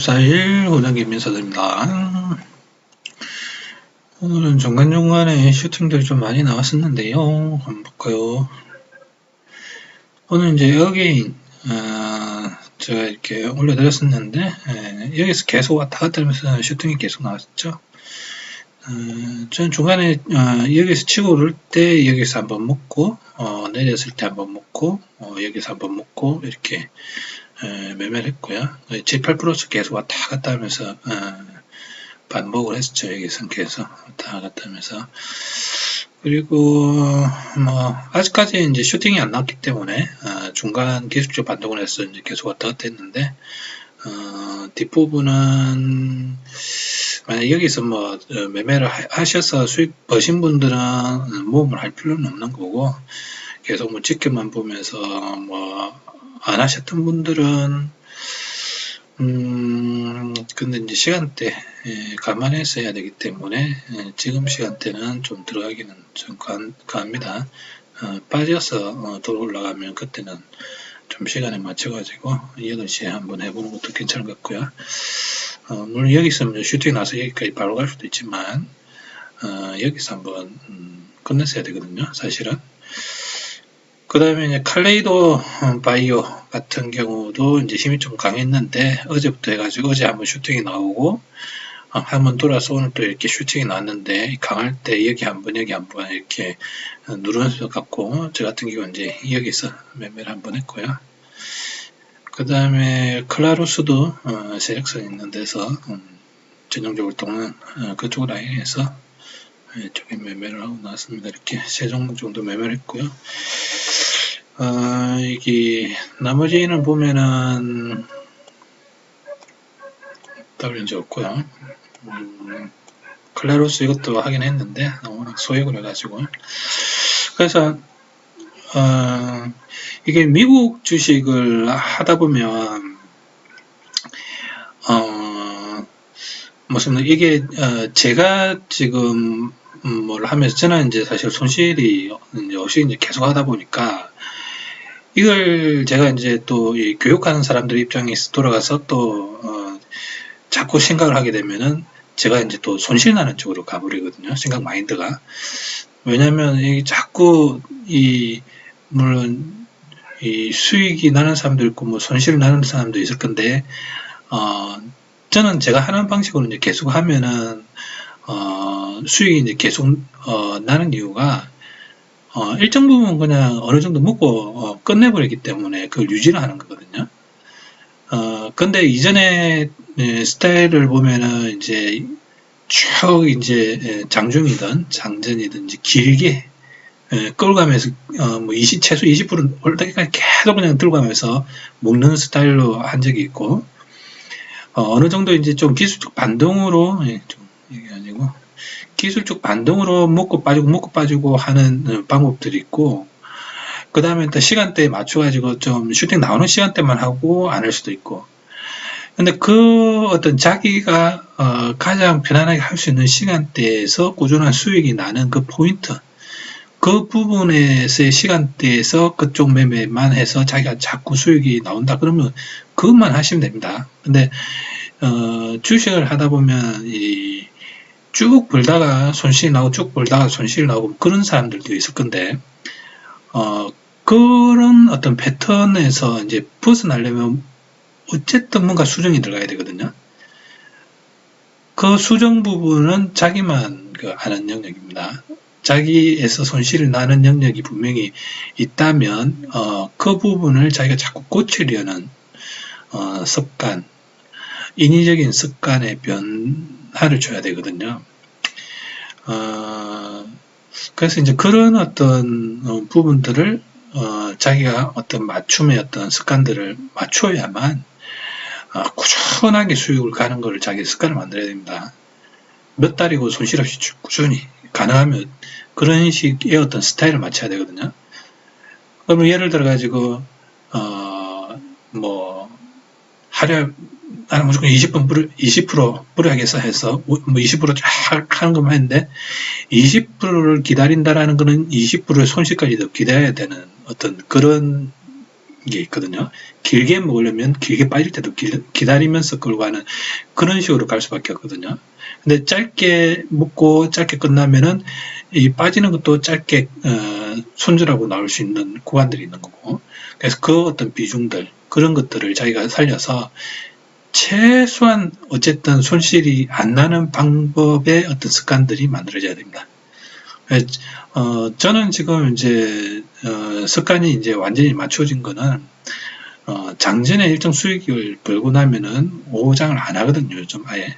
4일 고정기 민서드입니다. 오늘은 중간중간에 슈팅들이 좀 많이 나왔었는데요. 한번 볼까요? 오늘 이제 여기 어, 제가 이렇게 올려드렸었는데 예, 여기서 계속 왔다 갔다 하면서 슈팅이 계속 나왔죠. 어, 저는 중간에 어, 여기서 치고 오를 때 여기서 한번 먹고 어, 내렸을 때 한번 먹고 어, 여기서 한번 먹고 이렇게 에, 매매를 했고요. 7, 8%씩 계속 왔다 갔다 하면서 어, 반복을 했었죠. 여기서 계속 왔다 갔다 하면서 그리고 뭐 아직까지 이제 슈팅이 안 나왔기 때문에 어, 중간 기술적 반동을 해서 이제 계속 왔다 갔다 했는데 어, 뒷부분은 만약 여기서 뭐 어, 매매를 하- 하셔서 수익 버신 분들은 모험을 할 필요는 없는 거고 계속 뭐 지켜만 보면서 뭐 안 하셨던 분들은 음 근데 이제 시간대 예, 감안해서 해야 되기 때문에 예, 지금 시간대는 좀 들어가기는 좀 관- 가합니다. 어, 빠져서 어, 더 올라가면 그때는 좀 시간에 맞춰 가지고 8시에 한번 해보는 것도 괜찮을 것 같고요. 어, 물론 여기서 뭐 슈팅 나서 여기까지 바로 갈 수도 있지만 어, 여기서 한번 음, 끝냈어야 되거든요. 사실은. 그 다음에 이제 칼레이도 어, 바이오 같은 경우도 이제 힘이 좀 강했는데 어제부터 해가지고 어제 한번 슈팅이 나오고 어, 한번 돌아서 오늘 또 이렇게 슈팅이 나왔는데 강할 때 여기 한번 여기 한 번 이렇게 어, 누르면서 갖고 저 같은 경우는 이제 여기서 매매를 한번 했고요. 그 다음에 클라로스도 어, 세력선 있는 데서 음, 전형적으로 동은 어, 그쪽 라인에서 이쪽에 매매를 하고 나왔습니다. 이렇게 세 종목 정도 매매를 했고요. 어, 이게 나머지는 보면은 이제 없고요. 음, 클라로스 이것도 하긴 했는데 워낙 소액을 해가지고 그래서 어, 이게 미국 주식을 하다 보면 어, 무슨 이게 어, 제가 지금 음, 뭘 하면서 저는 이제 사실 손실이 이제 계속 하다 보니까 이걸 제가 이제 또이 교육하는 사람들 입장에서 돌아가서 또 어, 자꾸 생각을 하게 되면은 제가 이제 또 손실 나는 쪽으로 가버리거든요. 생각 마인드가. 왜냐면 이 자꾸 이 물론 이 수익이 나는 사람도 있고 뭐 손실 나는 사람도 있을 건데 어 저는 제가 하는 방식으로 이제 계속 하면은 어 수익이 이제 계속 어 나는 이유가 어 일정 부분 그냥 어느 정도 먹고 어 끝내버리기 때문에 그걸 유지를 하는 거거든요. 어 근데 이전에 예, 스타일을 보면은 이제 쭉 이제 예, 장중이든 장전이든 이제 길게 예, 끌고 가면서 어 뭐 20, 최소 20% 올때까지 계속 그냥 들고 가면서 먹는 스타일로 한 적이 있고 어, 어느 정도 이제 좀 기술적 반동으로 예, 좀 이게 아니고 기술적 반동으로 먹고 빠지고 먹고 빠지고 하는 어, 방법들이 있고 그 다음에 또 시간대에 맞춰가지고 좀 슈팅 나오는 시간대만 하고 안 할 수도 있고 근데 그 어떤 자기가 어, 가장 편안하게 할 수 있는 시간대에서 꾸준한 수익이 나는 그 포인트 그 부분에서의 시간대에서 그쪽 매매만 해서 자기가 자꾸 수익이 나온다 그러면 그것만 하시면 됩니다. 근데 어, 주식을 하다 보면 이 쭉 벌다가 손실이 나고 쭉 벌다가 손실이 나고 그런 사람들도 있을 건데 어, 그런 어떤 패턴에서 이제 벗어나려면 어쨌든 뭔가 수정이 들어가야 되거든요. 그 수정 부분은 자기만 그 아는 영역입니다. 자기에서 손실을 나는 영역이 분명히 있다면 어, 그 부분을 자기가 자꾸 고치려는 어, 습관, 인위적인 습관의 변 화를 줘야 되거든요. 어, 그래서 이제 그런 어떤 어, 부분들을 어, 자기가 어떤 맞춤의 어떤 습관들을 맞춰야만 어, 꾸준하게 수익을 가는 걸 자기 습관을 만들어야 됩니다. 몇 달이고 손실 없이 쭉 꾸준히 가능하면 그런 식의 어떤 스타일을 맞춰야 되거든요. 그러면 예를 들어 가지고 어 뭐 하루에 나는 무조건 20분 뿌려, 20% 뿌려야겠어 해서 뭐 20%쫙 하는 것만 했는데 20%를 기다린다라는 거는 20%의 손실까지도 기다려야 되는 어떤 그런 게 있거든요. 길게 먹으려면 길게 빠질 때도 길- 기다리면서 끌고 가는 그런 식으로 갈 수밖에 없거든요. 근데 짧게 먹고 짧게 끝나면은 이 빠지는 것도 짧게 어, 손절하고 나올 수 있는 구간들이 있는 거고 그래서 그 어떤 비중들 그런 것들을 자기가 살려서 최소한 어쨌든 손실이 안 나는 방법의 어떤 습관들이 만들어져야 됩니다. 어, 저는 지금 이제 어, 습관이 이제 완전히 맞춰진 거는 어, 장전에 일정 수익을 벌고 나면은 오장을 안 하거든요. 요즘 아예.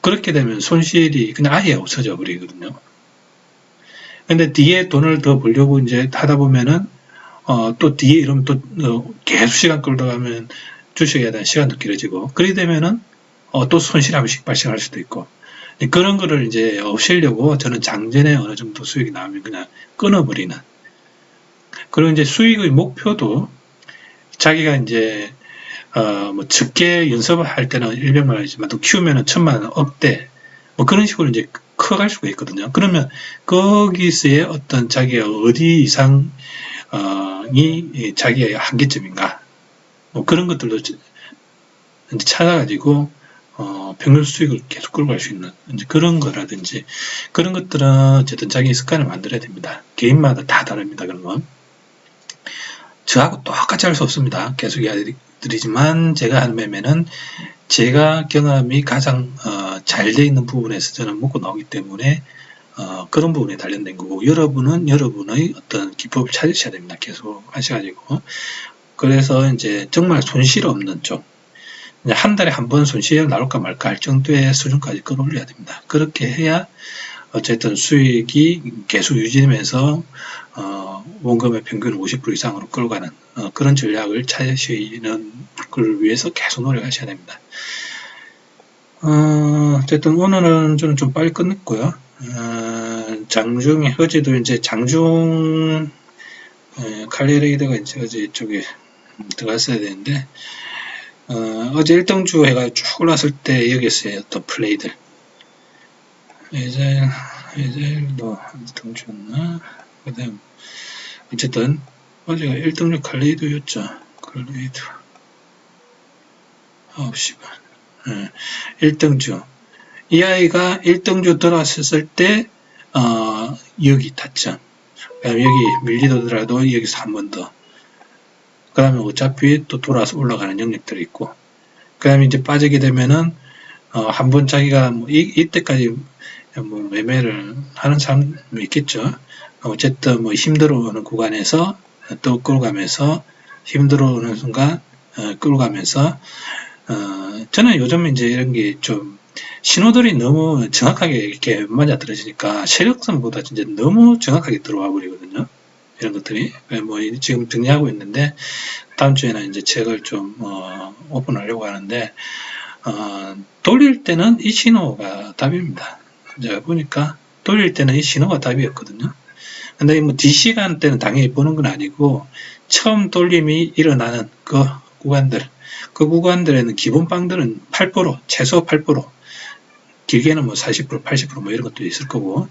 그렇게 되면 손실이 그냥 아예 없어져 버리거든요. 근데 뒤에 돈을 더 벌려고 이제 하다 보면은 어, 또 뒤에 이러면 또 어, 계속 시간 끌다 가면 주식에 대한 시간도 길어지고 그렇게 되면은 어, 또 손실 한 번씩 발생할 수도 있고 그런 거를 이제 없애려고 저는 장전에 어느 정도 수익이 나오면 그냥 끊어버리는 그리고 이제 수익의 목표도 자기가 이제 어, 뭐 적게 연습을 할 때는 100만 원이지만 또 키우면은 천만 원, 억대 뭐 그런 식으로 이제 커갈 수가 있거든요. 그러면 거기서의 어떤 자기가 어디 이상 어, 이 자기의 한계점인가 뭐 그런 것들도 이제 찾아가지고 어, 평균 수익을 계속 끌고 갈 수 있는 이제 그런 거라든지 그런 것들은 어쨌든 자기 습관을 만들어야 됩니다. 개인마다 다 다릅니다. 건. 저하고 똑같이 할 수 없습니다. 계속 이야기 드리지만 제가 하는 매매는 제가 경험이 가장 어, 잘돼 있는 부분에서 저는 먹고 나오기 때문에 어, 그런 부분에 관련된 거고 여러분은 여러분의 어떤 기법을 찾으셔야 됩니다. 계속 하셔가지고 그래서 이제 정말 손실 없는 쪽 한 달에 한 번 손실이 나올까 말까 할 정도의 수준까지 끌어올려야 됩니다. 그렇게 해야 어쨌든 수익이 계속 유지되면서 어, 원금의 평균 50% 이상으로 끌어가는 어, 그런 전략을 찾으시는 걸 위해서 계속 노력하셔야 됩니다. 어, 어쨌든 오늘은 저는 좀 빨리 끝냈고요. 어, 장중에 어제도 이제 장중 에, 칼리레이더가 이제 어제 이쪽에 들어갔어야 되는데 어, 제 1등주 해가 쭉 올랐을 때 여기서 어떤 플레이들. 이제 이제도 1등주였나? 그 다음 어쨌든 어제가 1등주 칼레이드였죠 칼레이드 9시 반. 네. 1등주. 이 아이가 1등주 들어왔을 때 어, 여기 타점 여기 밀리더라도 여기서 한 번 더. 그 다음에 어차피 또 돌아서 올라가는 영역들이 있고. 그 다음에 이제 빠지게 되면은, 어, 한 번 자기가 뭐 이, 이때까지 뭐 매매를 하는 사람이 있겠죠. 어쨌든 뭐 힘들어 오는 구간에서 또 끌고 가면서 힘들어 오는 순간, 어, 끌고 가면서, 어, 저는 요즘 이제 이런 게 좀 신호들이 너무 정확하게 이렇게 맞아 떨어지니까 세력선보다 진짜 너무 정확하게 들어와 버리거든요. 이런 것들이 뭐 지금 정리하고 있는데 다음 주에는 이제 책을 좀 어, 오픈하려고 하는데 어, 돌릴 때는 이 신호가 답입니다. 제가 보니까 돌릴 때는 이 신호가 답이었거든요. 근데 뭐 D시간 때는 당연히 보는 건 아니고 처음 돌림이 일어나는 그 구간들 그 구간들에는 기본 빵들은 8% 최소 8% 길게는 뭐 40%, 80%뭐 이런 것도 있을 거고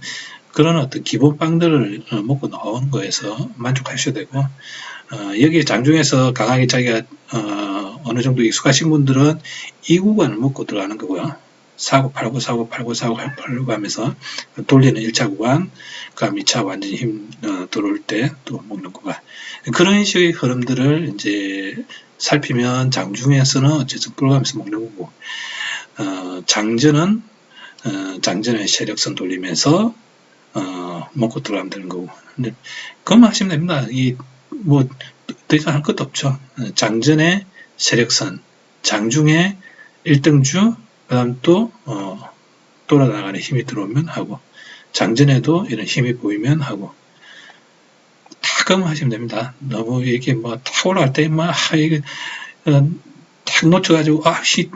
그런 어떤 기본 빵들을 어, 먹고 나오는 거에서 만족하셔야 되고 어, 여기 장중에서 강하게 자기가 어, 어느 정도 익숙하신 분들은 이 구간을 먹고 들어가는 거고요. 사고 팔고 사고 팔고 사고 팔고 하면서 돌리는 1차 구간 그 다음 2차 완전히 힘 어, 들어올 때 또 먹는 구간 그런 식의 흐름들을 이제 살피면 장중에서는 어쨌든 끌어가면서 먹는 거고 어, 장전은 어, 장전의 세력선 돌리면서 어, 먹고 들어가면 되는 거고. 근데 그것만 하시면 됩니다. 이 뭐 더 이상 할 것도 없죠. 어, 장전의 세력선, 장중에 1등주, 그 다음 또 어, 돌아나가는 힘이 들어오면 하고 장전에도 이런 힘이 보이면 하고 다 그것만 하시면 됩니다. 너무 이렇게 뭐탁 올라갈 때 막 아, 이게 어, 탁 놓쳐가지고 아 씨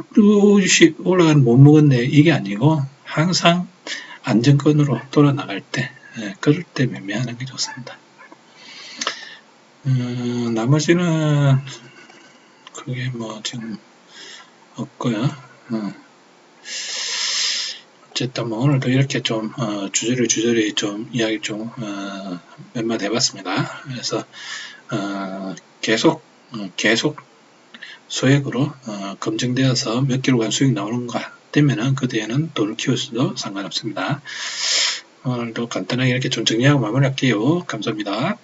씨 올라가는 못 먹었네 이게 아니고 항상 안정권으로 돌아 나갈 때 예, 그럴 때 매매하는 게 좋습니다. 음, 나머지는 그게 뭐 지금 없고요. 어. 어쨌든 뭐 오늘도 이렇게 좀 어, 주저리 주저리 좀 이야기 좀 어, 몇마디 해봤습니다. 그래서 어, 계속 어, 계속 소액으로 어, 검증되어서 몇 킬로간 수익 나오는 것 되면은 그때에는 돈을 키울 수도 상관없습니다. 오늘도 간단하게 이렇게 좀 정리하고 마무리할게요. 감사합니다.